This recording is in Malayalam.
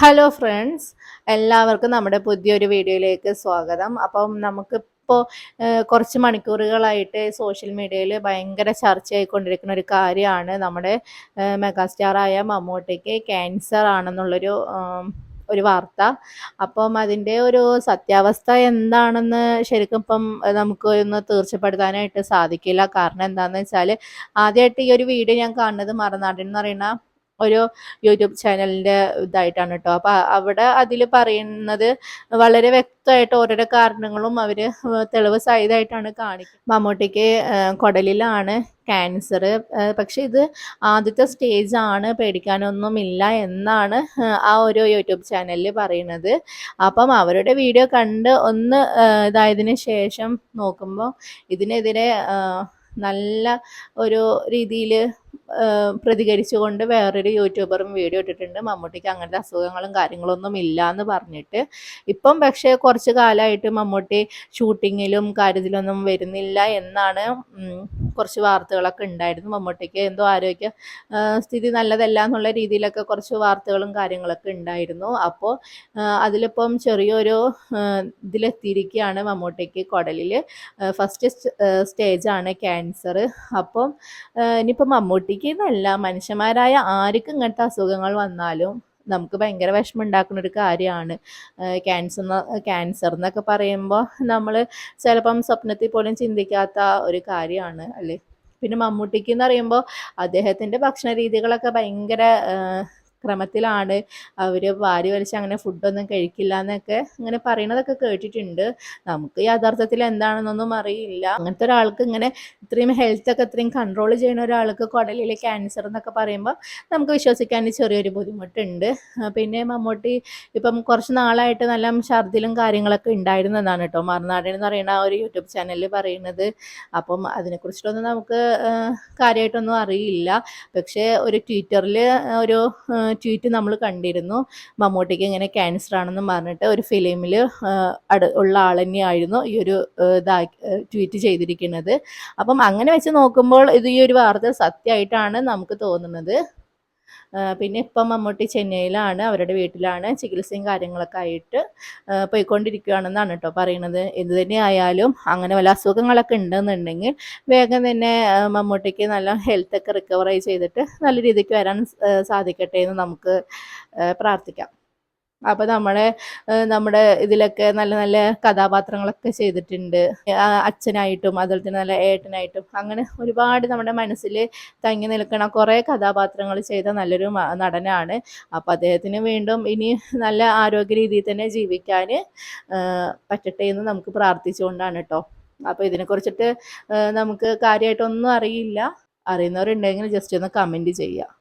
ഹലോ ഫ്രണ്ട്സ് എല്ലാവർക്കും നമ്മുടെ പുതിയൊരു വീഡിയോയിലേക്ക് സ്വാഗതം. അപ്പം നമുക്കിപ്പോൾ കുറച്ച് മണിക്കൂറുകളായിട്ട് സോഷ്യൽ മീഡിയയിൽ ഭയങ്കര ചർച്ചയായിക്കൊണ്ടിരിക്കുന്ന ഒരു കാര്യമാണ്. നമ്മുടെ മെഗാസ്റ്റാറായ മമ്മൂട്ടിക്ക് ക്യാൻസർ ആണെന്നുള്ളൊരു ഒരു വാർത്ത. അപ്പം അതിന്റെ ഒരു സത്യാവസ്ഥ എന്താണെന്ന് ശരിക്കും ഇപ്പം നമുക്ക് ഒന്ന് തീർച്ചപ്പെടുത്താനായിട്ട് സാധിക്കില്ല. കാരണം എന്താണെന്ന് വെച്ചാൽ ആദ്യമായിട്ട് ഈ ഒരു വീഡിയോ ഞാൻ കാണുന്നത് മറുനാടിൻ എന്ന് പറയുന്ന ഒരു യൂട്യൂബ് ചാനലിന്റെ ഇതായിട്ടാണ് കേട്ടോ അപ്പോൾ അവിടെ അതിൽ പറയുന്നത് വളരെ വ്യക്തമായിട്ട് ഓരോരോ കാരണങ്ങളും അവർ തെളിവ് സഹിതമായിട്ടാണ് കാണിക്കുന്നത് മമ്മൂട്ടിക്ക് കുടലിലാണ് ക്യാൻസർ. പക്ഷെ ഇത് ആദ്യത്തെ സ്റ്റേജ് ആണ് പേടിക്കാനൊന്നുമില്ല എന്നാണ് ആ ഒരു യൂട്യൂബ് ചാനലിൽ പറയുന്നത്. അപ്പം അവരുടെ വീഡിയോ കണ്ട് ഒന്ന് ഇതായതിനു ശേഷം നോക്കുമ്പോൾ ഇതിനെതിരെ നല്ല ഒരു രീതിയിൽ പ്രതികരിച്ചുകൊണ്ട് വേറൊരു യൂട്യൂബറും വീഡിയോ ഇട്ടിട്ടുണ്ട്. മമ്മൂട്ടിക്ക് അങ്ങനത്തെ അസുഖങ്ങളും കാര്യങ്ങളൊന്നും ഇല്ല എന്ന് പറഞ്ഞിട്ട്. ഇപ്പം പക്ഷേ കുറച്ച് കാലമായിട്ട് മമ്മൂട്ടി ഷൂട്ടിങ്ങിലും കാര്യത്തിലൊന്നും വരുന്നില്ല എന്നാണ് കുറച്ച് വാർത്തകളൊക്കെ ഉണ്ടായിരുന്നു. മമ്മൂട്ടിക്ക് എന്തോ ആരോഗ്യ സ്ഥിതി നല്ലതല്ല എന്നുള്ള രീതിയിലൊക്കെ കുറച്ച് വാർത്തകളും കാര്യങ്ങളൊക്കെ ഉണ്ടായിരുന്നു. അപ്പോൾ അതിലിപ്പം ചെറിയൊരു ഇതിലെത്തിയിരിക്കുകയാണ് മമ്മൂട്ടിക്ക് കുടലിൽ ഫസ്റ്റ് സ്റ്റേജാണ് ക്യാൻസർ അപ്പം ഇനിയിപ്പോൾ മമ്മൂട്ടിക്ക് എന്നല്ല മനുഷ്യന്മാരായ ആർക്കും ഇങ്ങനത്തെ അസുഖങ്ങൾ വന്നാലും നമുക്ക് ഭയങ്കര വിഷമം ഉണ്ടാക്കുന്ന ഒരു കാര്യമാണ്. ക്യാൻസർ ക്യാൻസർ എന്നൊക്കെ പറയുമ്പോൾ നമ്മൾ ചിലപ്പം സ്വപ്നത്തിൽ പോലും ചിന്തിക്കാത്ത ഒരു കാര്യമാണ് അല്ലേ? പിന്നെ മമ്മൂട്ടിക്ക് എന്ന് പറയുമ്പോൾ അദ്ദേഹത്തിന്റെ ഭക്ഷണ രീതികളൊക്കെ ഭയങ്കര ക്രമത്തിലാണ് അവർ വാരി വലിച്ച് അങ്ങനെ ഫുഡൊന്നും കഴിക്കില്ല എന്നൊക്കെ ഇങ്ങനെ പറയണതൊക്കെ കേട്ടിട്ടുണ്ട്. നമുക്ക് യഥാർത്ഥത്തിൽ എന്താണെന്നൊന്നും അറിയില്ല. അങ്ങനത്തെ ഒരാൾക്ക് ഇങ്ങനെ ഇത്രയും ഹെൽത്ത് ഒക്കെ ഇത്രയും കൺട്രോൾ ചെയ്യുന്ന ഒരാൾക്ക് കുടലിലെ ക്യാൻസർ എന്നൊക്കെ പറയുമ്പോൾ നമുക്ക് വിശ്വസിക്കാൻ ചെറിയൊരു ബുദ്ധിമുട്ടുണ്ട്. പിന്നെ മമ്മൂട്ടി ഇപ്പം കുറച്ച് നാളായിട്ട് നല്ല ഛർദിലും കാര്യങ്ങളൊക്കെ ഉണ്ടായിരുന്നതാണ് കേട്ടോ. മറുനാടൻ എന്ന് പറയുന്ന ആ ഒരു യൂട്യൂബ് ചാനലിൽ പറയുന്നത്. അപ്പം അതിനെക്കുറിച്ചിട്ടൊന്നും നമുക്ക് കാര്യമായിട്ടൊന്നും അറിയില്ല. പക്ഷേ ഒരു ട്വിറ്ററിൽ ഒരു ട്വീറ്റ് നമ്മൾ കണ്ടിരുന്നു. മമ്മൂട്ടിക്ക് ഇങ്ങനെ ക്യാൻസർ ആണെന്ന് പറഞ്ഞിട്ട് ഒരു ഫിലിമിൽ ഉള്ള ആൾ തന്നെയായിരുന്നു ഈ ഒരു ട്വീറ്റ് ചെയ്തിരിക്കുന്നത്. അപ്പം അങ്ങനെ വെച്ച് നോക്കുമ്പോൾ ഇത് ഈ ഒരു വാർത്ത സത്യമായിട്ടാണ് നമുക്ക് തോന്നുന്നത്. പിന്നെ ഇപ്പം മമ്മൂട്ടി ചെന്നൈയിലാണ് അവരുടെ വീട്ടിലാണ് ചികിത്സയും കാര്യങ്ങളൊക്കെ ആയിട്ട് പോയിക്കൊണ്ടിരിക്കുകയാണെന്നാണ് കേട്ടോ പറയുന്നത് എന്ത് തന്നെ ആയാലും അങ്ങനെ വല്ല അസുഖങ്ങളൊക്കെ ഉണ്ടെന്നുണ്ടെങ്കിൽ വേഗം തന്നെ മമ്മൂട്ടിക്ക് നല്ല ഹെൽത്തൊക്കെ റിക്കവറായി ചെയ്തിട്ട് നല്ല രീതിക്ക് വരാൻ സാധിക്കട്ടെ എന്ന് നമുക്ക് പ്രാർത്ഥിക്കാം. അപ്പോൾ നമ്മളെ നമ്മുടെ ഇതിലൊക്കെ നല്ല നല്ല കഥാപാത്രങ്ങളൊക്കെ ചെയ്തിട്ടുണ്ട്. അച്ഛനായിട്ടും അതുപോലെ തന്നെ നല്ല ഏട്ടനായിട്ടും അങ്ങനെ ഒരുപാട് നമ്മുടെ മനസ്സിൽ തങ്ങി നിൽക്കണ കുറേ കഥാപാത്രങ്ങൾ ചെയ്ത നല്ലൊരു നടനാണ്. അപ്പോൾ അദ്ദേഹത്തിന് വീണ്ടും ഇനി നല്ല ആരോഗ്യ രീതിയിൽ തന്നെ ജീവിക്കാൻ പറ്റട്ടെ എന്ന് നമുക്ക് പ്രാർത്ഥിച്ചുകൊണ്ടാണ് കേട്ടോ അപ്പോൾ ഇതിനെക്കുറിച്ചിട്ട് നമുക്ക് കാര്യമായിട്ടൊന്നും അറിയില്ല. അറിയുന്നവരുണ്ടെങ്കിൽ ജസ്റ്റ് ഒന്ന് കമന്റ് ചെയ്യുക.